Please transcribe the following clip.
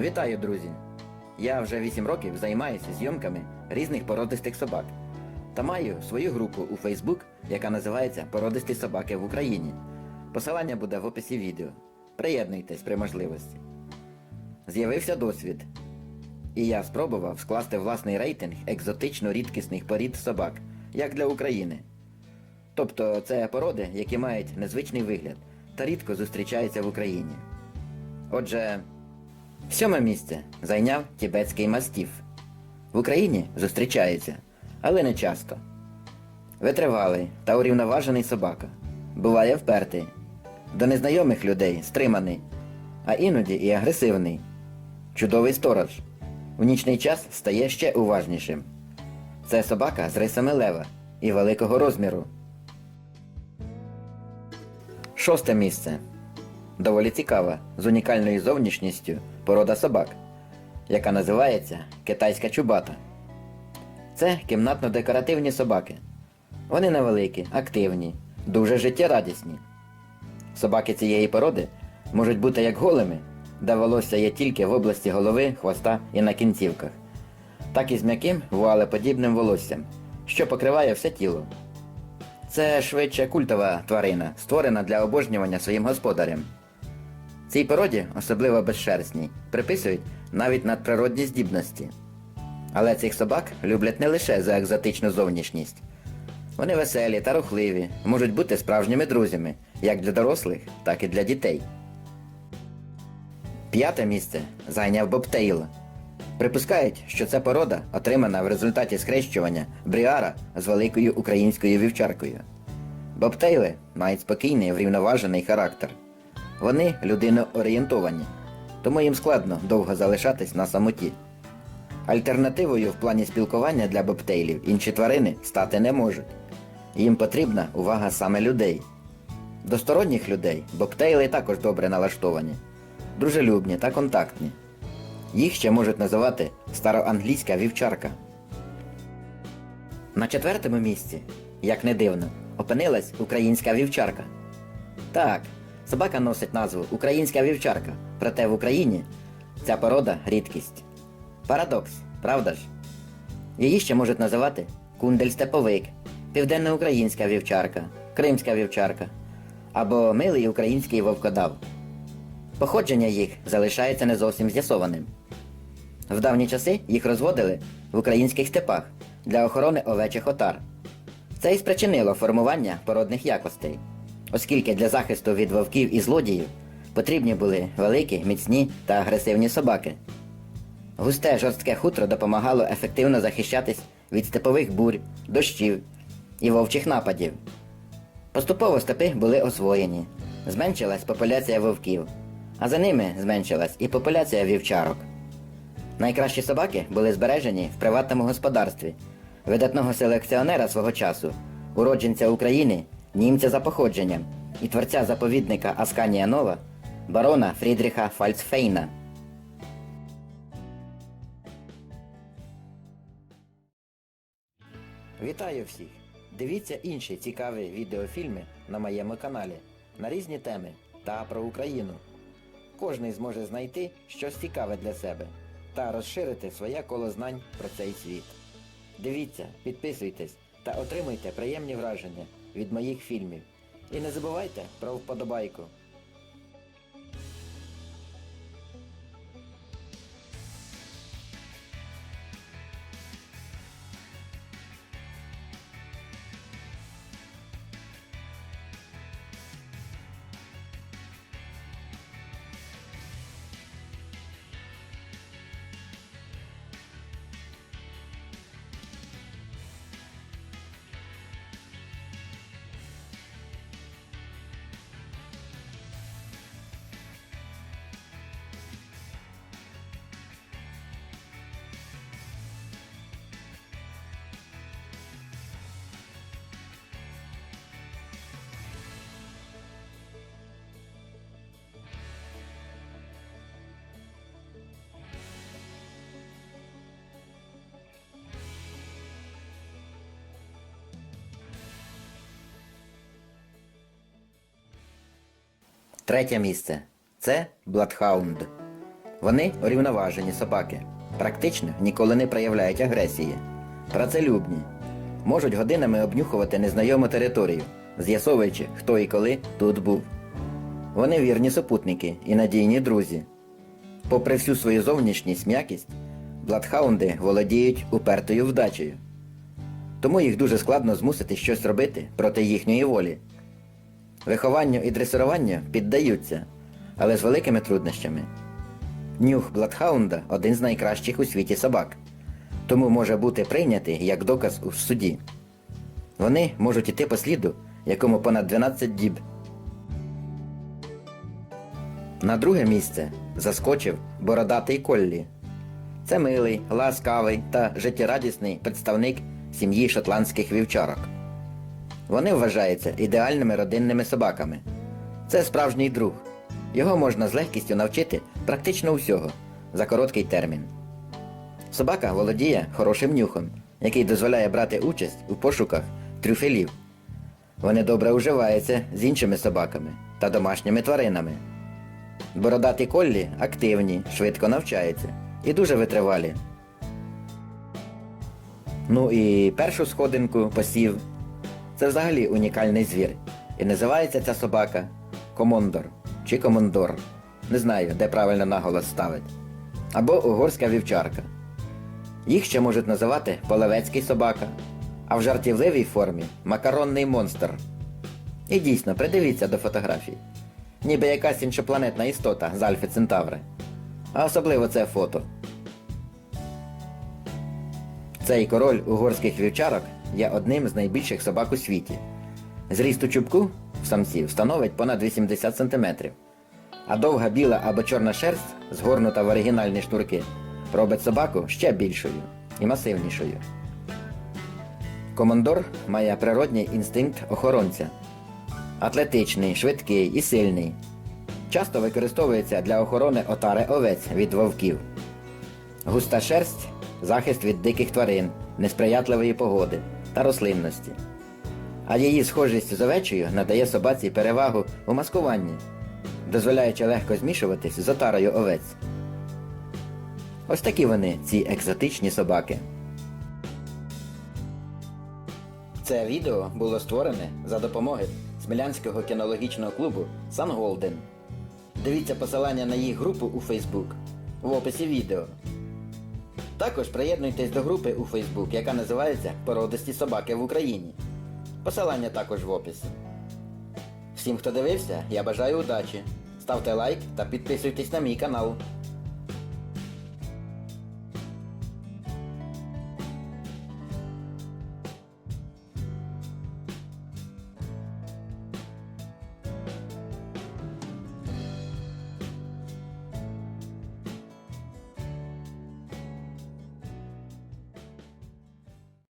Вітаю, друзі! Я вже 8 років займаюся зйомками різних породистих собак та маю свою групу у Facebook, яка називається Породисті собаки в Україні. Посилання буде в описі відео. Приєднуйтесь при можливості. З'явився досвід. І я спробував скласти власний рейтинг екзотично рідкісних порід собак, як для України. Тобто це породи, які мають незвичний вигляд та рідко зустрічаються в Україні. Отже, сьоме місце зайняв тібетський мастіф. В Україні зустрічається, але не часто. Витривалий та урівноважений собака. Буває впертий. До незнайомих людей стриманий, а іноді і агресивний. Чудовий сторож. У нічний час стає ще уважнішим. Це собака з рисами лева і великого розміру. Шосте місце. Доволі цікава, з унікальною зовнішністю порода собак, яка називається китайська чубата. Це кімнатно-декоративні собаки. Вони невеликі, активні, дуже життєрадісні. Собаки цієї породи можуть бути як голими, де волосся є тільки в області голови, хвоста і на кінцівках, так і з м'яким вуалеподібним волоссям, що покриває все тіло. Це швидше культова тварина, створена для обожнювання своїм господарям. Цій породі, особливо безшерстній, приписують навіть надприродні здібності. Але цих собак люблять не лише за екзотичну зовнішність. Вони веселі та рухливі, можуть бути справжніми друзями, як для дорослих, так і для дітей. П'яте місце зайняв Бобтейл. Припускають, що ця порода отримана в результаті схрещування бріара з великою українською вівчаркою. Бобтейли мають спокійний врівноважений характер. Вони людиноорієнтовані, тому їм складно довго залишатись на самоті. Альтернативою в плані спілкування для бобтейлів інші тварини стати не можуть. Їм потрібна увага саме людей. До сторонніх людей бобтейли також добре налаштовані, дружелюбні та контактні. Їх ще можуть називати староанглійська вівчарка. На четвертому місці, як не дивно, опинилась українська вівчарка. Так, собака носить назву Українська вівчарка, проте в Україні ця порода рідкість. Парадокс, правда ж? Її ще можуть називати кундель степовик, південноукраїнська вівчарка, кримська вівчарка або милий український вовкодав. Походження їх залишається не зовсім з'ясованим. В давні часи їх розводили в українських степах для охорони овечих отар. Це і спричинило формування породних якостей, оскільки для захисту від вовків і злодіїв потрібні були великі, міцні та агресивні собаки. Густе жорстке хутро допомагало ефективно захищатись від степових бурь, дощів і вовчих нападів. Поступово степи були освоєні, зменшилась популяція вовків, а за ними зменшилась і популяція вівчарок. Найкращі собаки були збережені в приватному господарстві видатного селекціонера свого часу, уродженця України, німця за походженням і творця заповідника Асканія Нова, барона Фрідріха Фальцфейна. Вітаю всіх! Дивіться інші цікаві відеофільми на моєму каналі на різні теми та про Україну. Кожний зможе знайти щось цікаве для себе та розширити своє коло знань про цей світ. Дивіться, підписуйтесь та отримайте приємні враження від моїх фільмів. І не забувайте про вподобайку. Третє місце. Це Бладхаунд. Вони урівноважені собаки, практично ніколи не проявляють агресії, працелюбні, можуть годинами обнюхувати незнайому територію, з'ясовуючи, хто і коли тут був. Вони вірні супутники і надійні друзі. Попри всю свою зовнішність м'якість, бладхаунди володіють упертою вдачею. Тому їх дуже складно змусити щось робити проти їхньої волі. Вихованню і дресируванню піддаються, але з великими труднощами. Нюх Бладхаунда один з найкращих у світі собак, тому може бути прийнятий як доказ у суді. Вони можуть іти по сліду, якому понад 12 діб. На друге місце заскочив бородатий Коллі. Це милий, ласкавий та життєрадісний представник сім'ї шотландських вівчарок. Вони вважаються ідеальними родинними собаками. Це справжній друг. Його можна з легкістю навчити практично усього за короткий термін. Собака володіє хорошим нюхом, який дозволяє брати участь у пошуках трюфелів. Вони добре уживаються з іншими собаками та домашніми тваринами. Бородаті коллі активні, швидко навчаються і дуже витривалі. Ну і першу сходинку посів. Це взагалі унікальний звір. І називається ця собака Комондор чи Комондор. Не знаю, де правильно наголос ставить. Або угорська вівчарка. Їх ще можуть називати половецький собака, а в жартівливій формі макаронний монстр. І дійсно, придивіться до фотографій. Ніби якась іншопланетна істота з Альфи Центаври. А особливо це фото. Цей король угорських вівчарок є одним з найбільших собак у світі. Зріст у чубку в самців становить понад 80 см, а довга біла або чорна шерсть, згорнута в оригінальні шнурки, робить собаку ще більшою і масивнішою. Командор має природній інстинкт охоронця. Атлетичний, швидкий і сильний. Часто використовується для охорони отари овець від вовків. Густа шерсть захист від диких тварин, несприятливої погоди та рослинності. А її схожість з овечою надає собаці перевагу у маскуванні, дозволяючи легко змішуватись з отарою овець. Ось такі вони, ці екзотичні собаки. Це відео було створене за допомоги Смілянського кінологічного клубу Сан Голден. Дивіться посилання на їх групу у Facebook в описі відео. Також приєднуйтесь до групи у Фейсбук, яка називається Породисті собаки в Україні. Посилання також в описі. Всім, хто дивився, я бажаю удачі. Ставте лайк та підписуйтесь на мій канал.